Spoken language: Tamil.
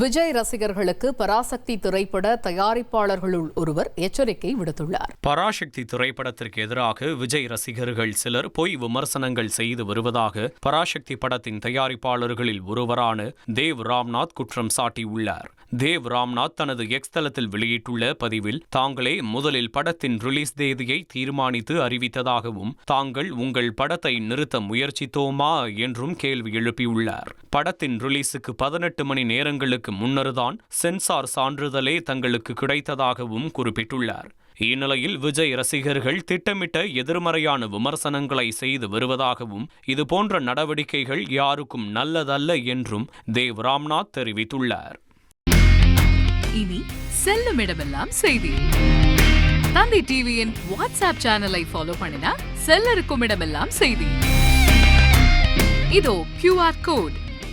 விஜய் ரசிகர்களுக்கு பராசக்தி திரைப்பட தயாரிப்பாளர்களுள் ஒருவர் எச்சரிக்கை விடுத்துள்ளார். பராசக்தி திரைப்படத்திற்கு எதிராக விஜய் ரசிகர்கள் சிலர் பொய் விமர்சனங்கள் செய்து வருவதாக பராசக்தி படத்தின் தயாரிப்பாளர்களில் ஒருவரான தேவ் ராம்நாத் குற்றம் சாட்டியுள்ளார். தேவ் ராம்நாத் தனது எக்ஸ் தளத்தில் வெளியிட்டுள்ள பதிவில் தாங்களே முதலில் படத்தின் ரிலீஸ் தேதியை தீர்மானித்து அறிவித்ததாகவும் தாங்கள் உங்கள் படத்தை நிறுத்த முயற்சித்தோமா? என்றும் கேள்வி எழுப்பியுள்ளார். படத்தின் ரிலீஸுக்கு பதினெட்டு மணி நேரங்களுக்கு முன்னர்தான் சென்சார் சான்றிதழே தங்களுக்கு கிடைத்ததாகவும் குறிப்பிட்டுள்ளார். இந்நிலையில் விஜய் ரசிகர்கள் திட்டமிட்ட எதிர்மறையான விமர்சனங்களை செய்து வருவதாகவும் இதுபோன்ற நடவடிக்கைகள் யாருக்கும் நல்லதல்ல என்றும் தேவ் ராம்நாத் தெரிவித்துள்ளார். இனி செல்லும் இடமெல்லாம் செய்தி. தந்தி டிவியின் வாட்ஸ்அப் சேனலை ஃபாலோ பண்ணினா செல்ல இருக்கும் இடமெல்லாம் செய்தி. இதோ கியூஆர் கோட்